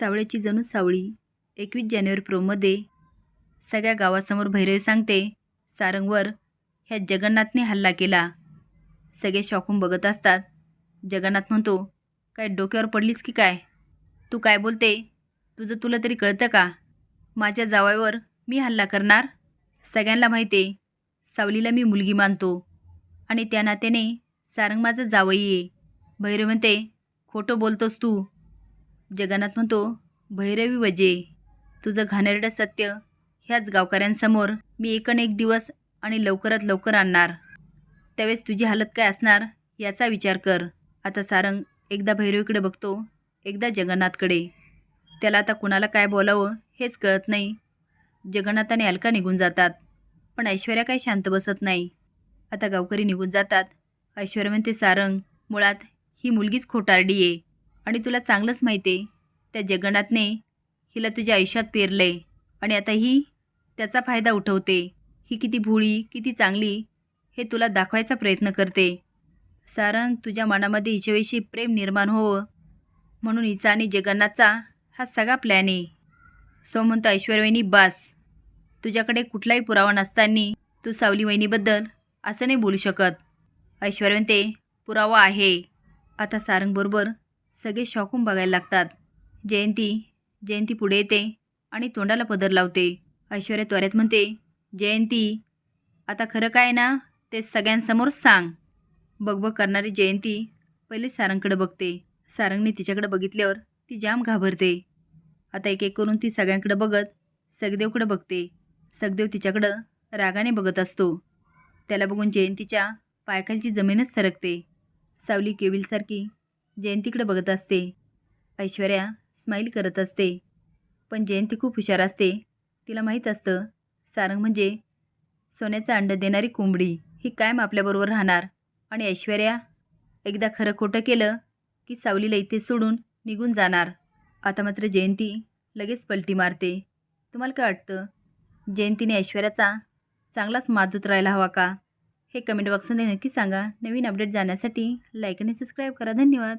सावळ्याची जणू सावळी. एकवीस जानेवारी प्रोमध्ये सगळ्या गावासमोर भैरवी सांगते सारंगवर ह्या जगन्नाथने हल्ला केला. सगळे शॉकून बघत असतात. जगन्नाथ म्हणतो काय डोक्यावर पडलीस की काय? तू काय बोलते? तुझं तुला तरी कळतं का? माझ्या जावयावर मी हल्ला करणार? सगळ्यांना माहिती आहे सावलीला मी मुलगी मानतो. आणि त्या नात्याने सारंग माझं जावई आहे. भैरव म्हणते खोटं बोलतोस तू. जगन्नाथ म्हणतो भैरवी वजे तुझं घाणेरडं सत्य ह्याच गावकऱ्यांसमोर मी एकण एक दिवस आणि लवकरात लवकर आणणार. त्यावेळेस तुझी हालत काय असणार याचा विचार कर. आता सारंग एकदा भैरवीकडे बघतो एकदा जगन्नाथकडे. त्याला आता कुणाला काय बोलावं हेच कळत नाही. जगन्नाथ आणि अलका निघून जातात पण ऐश्वर्या काही शांत बसत नाही. आता गावकरी निघून जातात. ऐश्वर्या म्हणते सारंग मुळात ही मुलगीच खोटारडी आहे. आणि तुला चांगलंच माहिती आहे त्या जगन्नाथने हिला तुझ्या आयुष्यात पेरलंय आणि आता ही त्याचा फायदा उठवते. ही किती भोळी किती चांगली हे तुला दाखवायचा प्रयत्न करते. सारंग तुझ्या मनामध्ये हिच्याविषयी प्रेम निर्माण होवं म्हणून हिचा आणि जगन्नाथचा हा सगळा प्लॅन आहे. सो म्हणतो ऐश्वर्यवहिनी बास. तुझ्याकडे कुठलाही पुरावा नसताना तू सावली वहिनीबद्दल असं नाही बोलू शकत. ऐश्वर्य ते पुरावा आहे. आता सारंगबरोबर सगळे शॉकून बघायला लागतात. जयंती जयंती पुढे येते आणि तोंडाला पदर लावते. ऐश्वर्या त्वरेत म्हणते जयंती आता खरं काय ना ते सगळ्यांसमोर सांग. बघबघ करणारी जयंती पहिले सारंगकडे बघते. सारंगने तिच्याकडे बघितल्यावर ती जाम घाबरते. आता एक एक करून ती सगळ्यांकडे बघत सगदेवकडे बघते. सगदेव तिच्याकडं रागाने बघत असतो. त्याला बघून जयंतीच्या पायखालची जमीनच सरकते. सावली केविलसारखी जयंतीकडे बघत असते. ऐश्वर्या स्माईल करत असते. पण जयंती खूप हुशार असते. तिला माहीत असतं सारंग म्हणजे सोन्याचं अंड देणारी कोंबडी. ही कायम आपल्याबरोबर राहणार. आणि ऐश्वर्या एकदा खरं खोटं केलं की सावलीला इथे सोडून निघून जाणार. आता मात्र जयंती लगेच पलटी मारते. तुम्हाला काय वाटतं? जयंतीने ऐश्वर्याचा चांगलाच माजूत राहायला हवा का? हे कमेंट बॉक्समध्ये नक्की सांगा. नवीन अपडेट जाण्यासाठी लाईक आणि सबस्क्राईब करा. धन्यवाद.